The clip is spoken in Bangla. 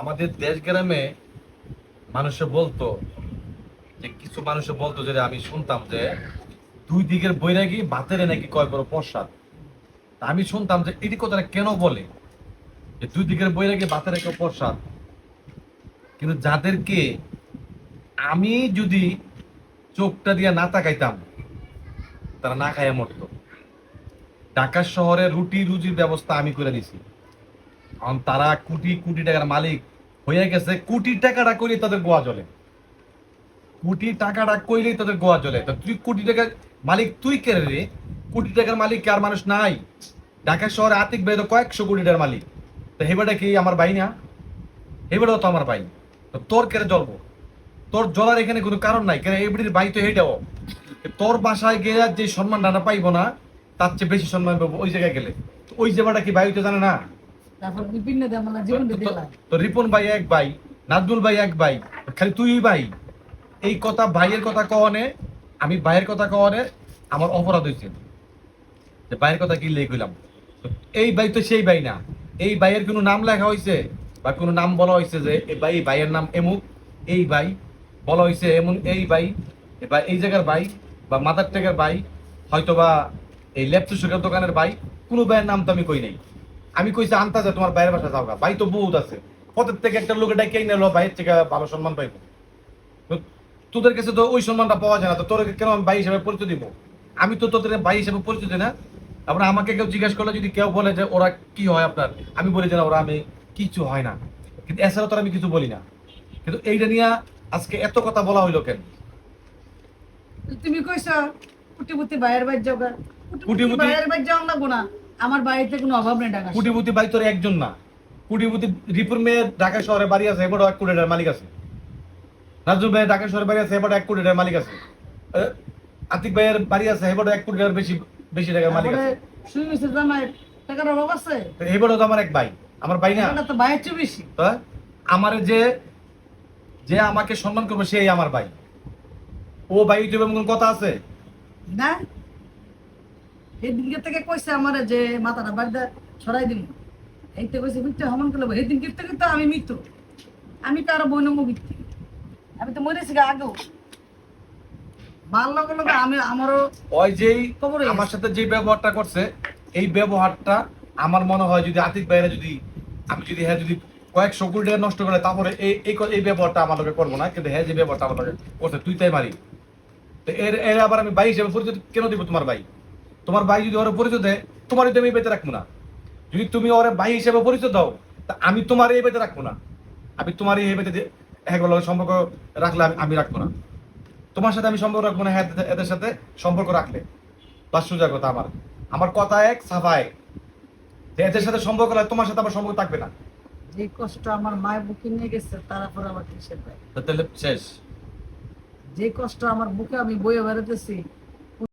আমাদের দেশ গ্রামে মানুষে বলতো, যে কিছু মানুষে বলতো যে আমি শুনতাম যে দুই দিকের বৈরাগী বাতেরে নাকি কয় বড় প্রসাদ। আমি শুনতাম যে এটি কথাটা কেন বলে? যে দুই দিকের বৈরাগী বাতেরে কেউ প্রসাদ। কিন্তু যাদেরকে আমি যদি চোখটা দিয়ে না তাকাইতাম, তারা না খাইয়া মরতো। ঢাকা শহরে রুটি রুজির ব্যবস্থা আমি করে কারণ তারা কোটি কোটি টাকার মালিক হয়ে গেছে, কোটি টাকাটা কইলে তাদের গোয়া চলে কোটি টাকাটা কইলেই তাদের গোয়া চলে তা তুই কোটি টাকার মালিক তুই কে রে? কোটি টাকার মালিক আর মানুষ নাই? ঢাকা শহরে আতিক ভাই তো কয়েকশো কোটি টাকার মালিক। তো হেবাটা কি আমার ভাই না? হেবাটাও তো আমার ভাই। তো তোর কেড়ে জ্বলবো? তোর জ্বলার এখানে কোনো কারণ নাই। কেন এবাড়ির ভাই তো হেটাও। তোর বাসায় গিয়ে যে সম্মান ডানা পাইবো না, তার চেয়ে বেশি সম্মান পাবো ওই জায়গায় গেলে। ওই জায়গাটা কি ভাই তো জানে না? তারপর মানে জীবন তো- রিপন ভাই এক ভাই নাজমুল ভাই এক ভাই খালি তুই ভাই। এই কথা ভাইয়ের কথা কহনে আমি ভাইয়ের কথা কহনে আমার অপরাধ হয়েছে যে ভাইয়ের কথা কি লিখলাম এই ভাই তো সেই ভাই না। এই ভাইয়ের কোনো নাম লেখা হয়েছে বা কোনো নাম বলা হয়েছে যে এই ভাই এই ভাইয়ের নাম এমুক এই ভাই বলা হয়েছে এমন এই ভাই বা এই জায়গার ভাই বা মাদার টেকের ভাই হয়তো বা এই সুগার দোকানের ভাই কোনো ভাইয়ের নাম তো আমি কই নাই। আমি কইছি আনতা যে তোমার বাইরের বাসা যাও গা। ভাই তো বহুত আছে। পথের থেকে একটা লোকে ডাকে নিলো ভাইয়ের থেকে ভালো সম্মান পাইবো। তোদের কাছে তো ওই সম্মানটা পাওয়া যায় না তো তোর কেন আমি ভাই হিসেবে পরিচয় দিব? আমি তো তোদের ভাই হিসেবে পরিচয় দিই না। তারপরে আমাকে কেউ জিজ্ঞাসা করলে যদি কেউ বলে যে ওরা কি হয় আপনার? আমি বলি যে না ওরা আমি কিছু হয় না। কিন্তু এছাড়া তো আমি কিছু বলি না। কিন্তু এইটা নিয়ে আজকে এত কথা বলা হইল কেন? তুমি কইছ কুটিপুতি বাইরের বাইর যাও কুটিপুতি বাইরের বাইর যাও না। আমার বাড়িতে কোনো অভাব নেই টাকা কুটিপুতি ভাই তোর একজন না। কুটিপুতি রিপুর মেয়ে ঢাকা শহরে বাড়ি আছে এবারও এক কোটি টাকার মালিক আছে। নাজুল ভাইয়ের ঢাকা শহরে বাড়ি আছে এবারও এক কোটি টাকার মালিক আছে। আতিক ভাইয়ের বাড়ি আছে এবারও এক কোটি টাকার বেশি বেশি টাকার মালিক আছে। জামাই টাকার অভাব আছে? এবারও তো আমার এক ভাই। আমার ভাই না? তো বাইরের চেয়ে বেশি। আমার যে যে আমাকে সম্মান করবে সেই আমার ভাই। ও ভাই এমন কথা আছে? না। এই দিনকে থেকে কইছে আমার যে মাথাটা বাড়িতে ছড়াই দিন এইতে কইছে মিথ্যা হমন করলে এই দিন করতে করতে আমি মৃত্যু আমি কারও বই নমো ভিত্তি আমি তো মরেছি আগেও। মার লগে লগে আমি আমারও ওই যেই আমার সাথে যে ব্যবহারটা করছে এই ব্যবহারটা আমার মনে হয় যদি আতিক ভাইরা যদি আমি যদি হ্যাঁ যদি কয়েকশো কোটি টাকা নষ্ট করে তারপরে এই এই এই ব্যবহারটা আমার লোকে করব না। কিন্তু হ্যাঁ যে ব্যবহারটা আমার লোকে করছে তুই তাই মারি। তো এর এর আবার আমি ভাই হিসেবে পরিচয় কেন দিব তোমার ভাই? তোমার ভাই যদি ওরা পরিচয় দেয় তোমারই তো আমি বেঁচে রাখব না। যদি তুমি ওরা ভাই হিসেবে পরিচয় দাও তা আমি তোমার এই বেঁচে রাখব না। আমি তোমার এই বেঁচে হ্যাঁ সম্পর্ক রাখলে আমি আমি রাখব না। তোমার সাথে আমি সম্পর্ক রাখব না হ্যাঁ এদের- সাথে সম্পর্ক রাখলে। বা সোজা কথা আমার। আমার কথা এক সাফা এক। যে এদের সাথে সম্পর্ক রাখলে তোমার সাথে আমার সম্পর্ক থাকবে না। যে কষ্ট আমার মায়ের বুকে নিয়ে গেছে তারপর আবার কিসের তাহলে শেষ। যে কষ্ট আমার বুকে আমি বয়ে বেড়াতেছি